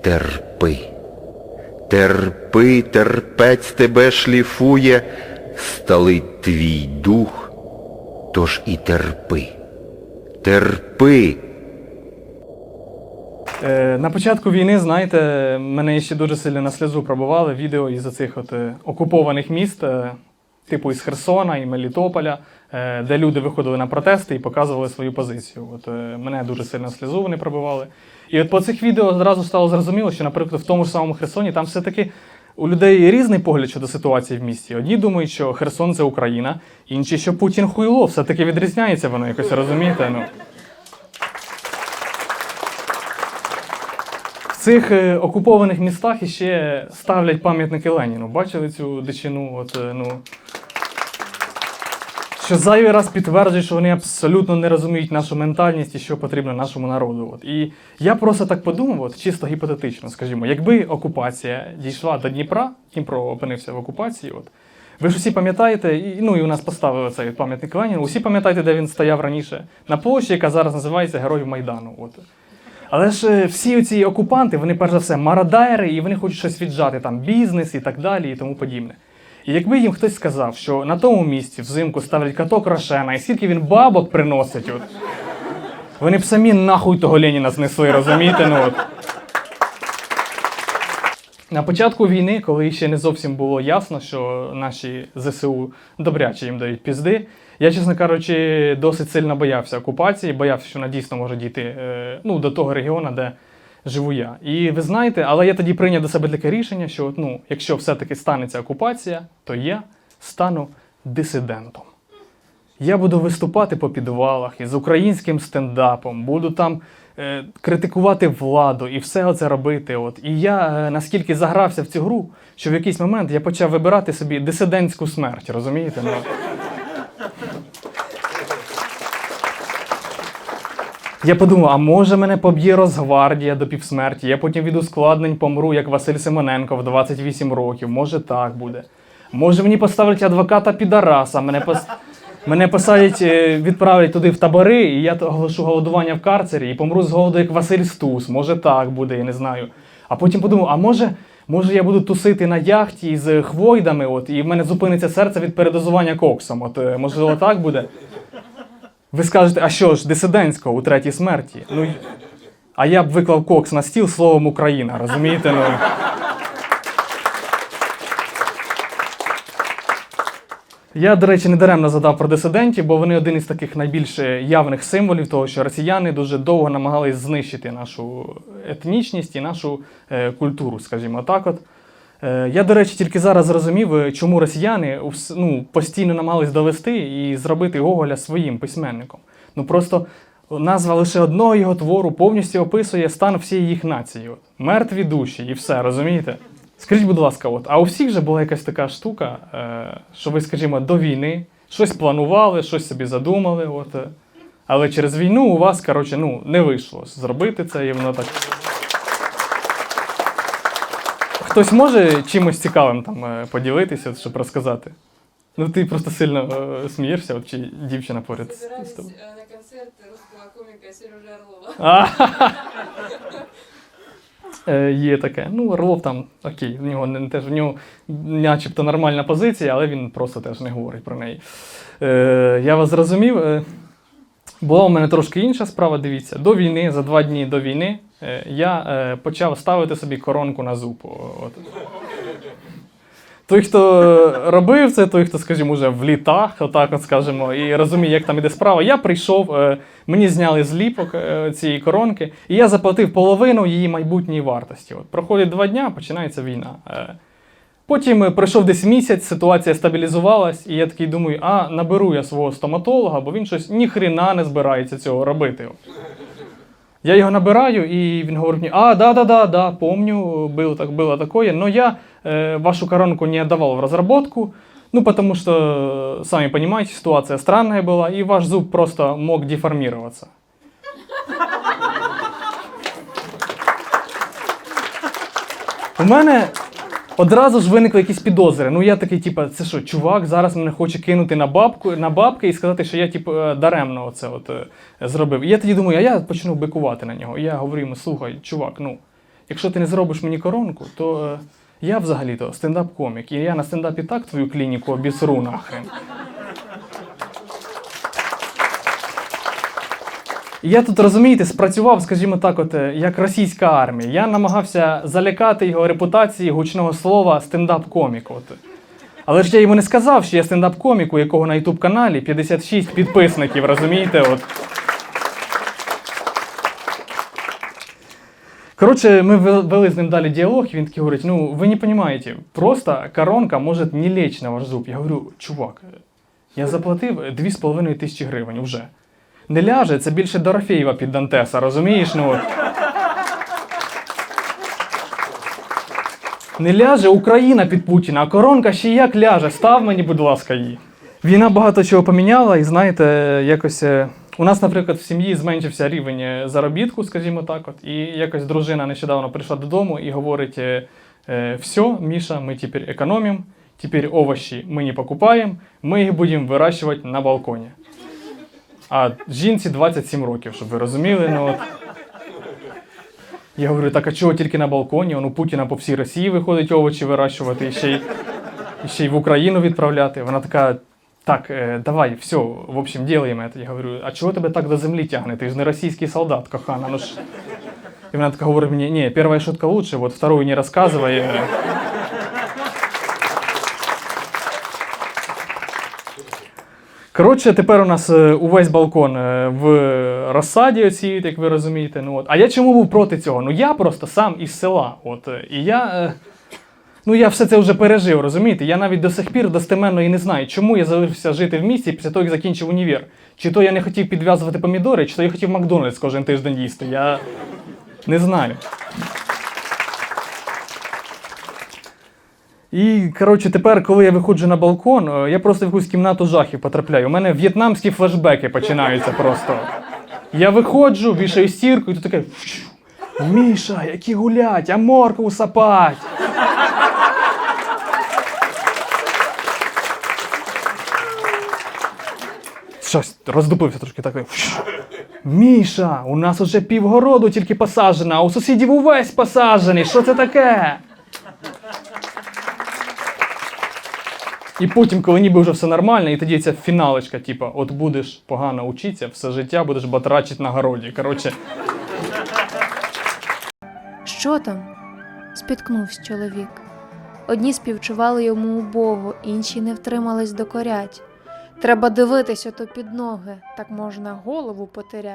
терпи. Терпи, терпець тебе шліфує, сталить твій дух, тож і терпи. Терпи. Е, На початку війни, знаєте, мене ще дуже сильно на сльозу пробували відео із оцих от е, окупованих міст, е, типу із Херсона і Мелітополя, е, де люди виходили на протести і показували свою позицію. От е, мене дуже сильно сльозу вони пробивали. І от по цих відео одразу стало зрозуміло, що, наприклад, в тому ж самому Херсоні там все-таки у людей різний погляд щодо ситуації в місті. Одні думають, що Херсон це Україна, інші, що Путін хуйло, все-таки відрізняється воно якось, розумієте? Ну. В цих е, окупованих містах іще ставлять пам'ятники Леніну. Бачили цю дичину? От, ну, що зайвий раз підтверджують, що вони абсолютно не розуміють нашу ментальність і що потрібно нашому народу. От. І я просто так подумав, от, чисто гіпотетично, скажімо, якби окупація дійшла до Дніпра, Дніпро опинився в окупації. От, ви ж усі пам'ятаєте, і, ну і у нас поставили цей пам'ятник Леніну, усі пам'ятаєте, де він стояв раніше, на площі, яка зараз називається Героїв Майдану. От. Але ж е, всі ці окупанти, вони перш за все мародайри, і вони хочуть щось віджати, там бізнес і так далі, і тому подібне. І якби їм хтось сказав, що на тому місці взимку ставлять каток Рошена, і скільки він бабок приносить, от, вони б самі нахуй того Леніна знесли, розумієте? Ну, от. На початку війни, коли ще не зовсім було ясно, що наші ЗСУ добряче їм дають пізди, я, чесно кажучи, досить сильно боявся окупації, боявся, що вона дійсно може дійти е, ну, до того регіону, де живу я. І ви знаєте, але я тоді прийняв до себе таке рішення, що ну, якщо все-таки станеться окупація, то я стану дисидентом. Я буду виступати по підвалах із українським стендапом, буду там е, критикувати владу і все оце робити. От. І я е, наскільки загрався в цю гру, що в якийсь момент я почав вибирати собі дисидентську смерть, розумієте? Ну, Я подумав, а може мене поб'є Росгвардія до півсмерті, я потім від ускладнень помру, як Василь Симоненко в 28 років. Може так буде. Може мені поставлять адвоката підараса, мене пос... мене посадять, е, відправлять туди в табори, і я оголошу голодування в карцері і помру з голоду, як Василь Стус. Може так буде, я не знаю. А потім подумав, а може, може я буду тусити на яхті з хвойдами, от, і в мене зупиниться серце від передозування коксом. От, е, можливо, так буде. Ви скажете, а що ж, дисидентського у третій смерті? Ну, а я б виклав кокс на стіл словом Україна, розумієте? Ну. Я, до речі, не даремно задав про дисидентів, бо вони один із таких найбільш явних символів того, що росіяни дуже довго намагались знищити нашу етнічність і нашу е, культуру, скажімо так. От. Е, Я, до речі, тільки зараз зрозумів, е, чому росіяни ну, постійно намагались довести і зробити Гоголя своїм письменником. Ну просто назва лише одного його твору повністю описує стан всієї їх нації. От. Мертві душі і все, розумієте? Скажіть, будь ласка, от, а у всіх же була якась така штука, е, що ви, скажімо, до війни щось планували, щось собі задумали, от, але через війну у вас, коротше, ну, не вийшло зробити це, і воно так. Хтось може чимось цікавим там е, поділитися, щоб розказати? Ну, ти просто сильно е, смієшся, от, чи дівчина поряд. з- тобою? э, на концерт русского комика Сережи Орлова. А, Е, Є таке. Ну, Орлов там окей, в нього не теж в нього начебто нормальна позиція, але він просто теж не говорить про неї. Е, я вас зрозумів. Е, була у мене трошки інша справа. Дивіться, до війни, за два дні до війни, е, я е, почав ставити собі коронку на зуб. От. Той, хто робив це, той, хто, скажімо, вже в літах, отак от скажемо, і розуміє, як там іде справа. Я прийшов, е, мені зняли зліпок цієї коронки, і я заплатив половину її майбутньої вартості. От проходить два дня, починається війна. Е, Потім е, пройшов десь місяць, ситуація стабілізувалась, і я такий думаю, а наберу я свого стоматолога, бо він щось ніхрена не збирається цього робити. Я його набираю, і він говорить мені, а, да, да, да, да, помню, было, так, было такое, но я э, вашу коронку не отдавал в разработку, ну, потому что, э, сами понимаете, ситуация странная была, и ваш зуб просто мог деформироваться. У мене одразу ж виникли якісь підозри. Ну я такий, типу, це що, чувак зараз мене хоче кинути на бабку на бабки і сказати, що я типу, е, даремно оце от, е, зробив. І я тоді думаю, а я почну бикувати на нього. І я говорю йому, слухай, чувак, ну. якщо ти не зробиш мені коронку, то е, я взагалі-то стендап-комік, і я на стендапі так твою клініку обісру нахрен. Я тут розумієте, спрацював, скажімо так, от е, як російська армія. Я намагався залякати його репутації гучного слова стендап-комік. От. Але ж я йому не сказав, що я стендап-комік, у якого на youtube каналі 56 підписників, розумієте? От. Коротше, ми вели з ним далі діалог, і він такий говорить: ну, ви не розумієте, просто коронка може не лечь на ваш зуб. Я говорю, чувак, я заплатив 2,5 тисячі гривень уже. Не ляже, це більше Дорофєєва під Дантеса, розумієш? Ну. Не ляже Україна під Путіна, а коронка ще як ляже. Став мені, будь ласка, її. Війна багато чого поміняла, і знаєте, якось. е, У нас, наприклад, в сім'ї зменшився рівень е, заробітку, скажімо так. От, і якось дружина нещодавно прийшла додому і говорить: е, все, Міша, ми тепер економимо, тепер овощі ми не покупаємо, ми їх будемо вирощувати на балконі. А жінці 27 років, щоб ви розуміли. Ну, от. Я говорю, так а чого тільки на балконі? Он у Путіна по всій Росії виходить овочі вирощувати і ще й, і ще й в Україну відправляти. Вона така. Так, е, давай, все, в общем, делаем. Я говорю, а чого тебе так до землі тягне? Ти ж не російський солдат, кохана. Ну ж. І вона така говорить мені, ні, перша шутка лучше, вот вторую не рассказывай. Коротше, тепер у нас е, увесь балкон е, в розсаді оцій, як ви розумієте. Ну, от. А я чому був проти цього? Ну я просто сам із села. От, і я. е, Ну, я все це вже пережив, розумієте? Я навіть до сих пір достеменно і не знаю, чому я залишився жити в місті після того, як закінчив універ. Чи то я не хотів підв'язувати помідори, чи то я хотів Макдональдс кожен тиждень їсти. Я не знаю. І, коротше, тепер, коли я виходжу на балкон, е, я просто в якусь кімнату жахів потрапляю. У мене в'єтнамські флешбеки починаються просто. Я виходжу, вішаю стірку, і тут таке. Міша, які гулять, а моркву сапать. Щось роздупився трошки такий. Міша, у нас уже півгороду тільки посаджено, а у сусідів увесь посаджений. Що це таке? І потім, коли ніби вже все нормально, і тоді ця фіналочка, типа, от будеш погано учитися, все життя будеш батрачити на городі. Коротше, Що там? спіткнувся чоловік. Одні співчували йому убого, інші не втримались докорять. Треба дивитися то під ноги, так можна голову потерять.